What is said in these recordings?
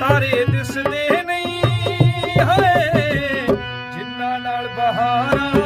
ਤਾਰੇ ਦਿਸਦੇ ਨਹੀਂ। ਹਾਏ ਜਿਨ੍ਹਾਂ ਨਾਲ ਬਹਾਰਾ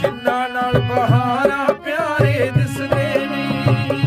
ਜਿਨ੍ਹਾਂ ਨਾਲ ਬਹਾਰਾ ਪਿਆਰੇ ਦਿਸਦੇ ਨੇ।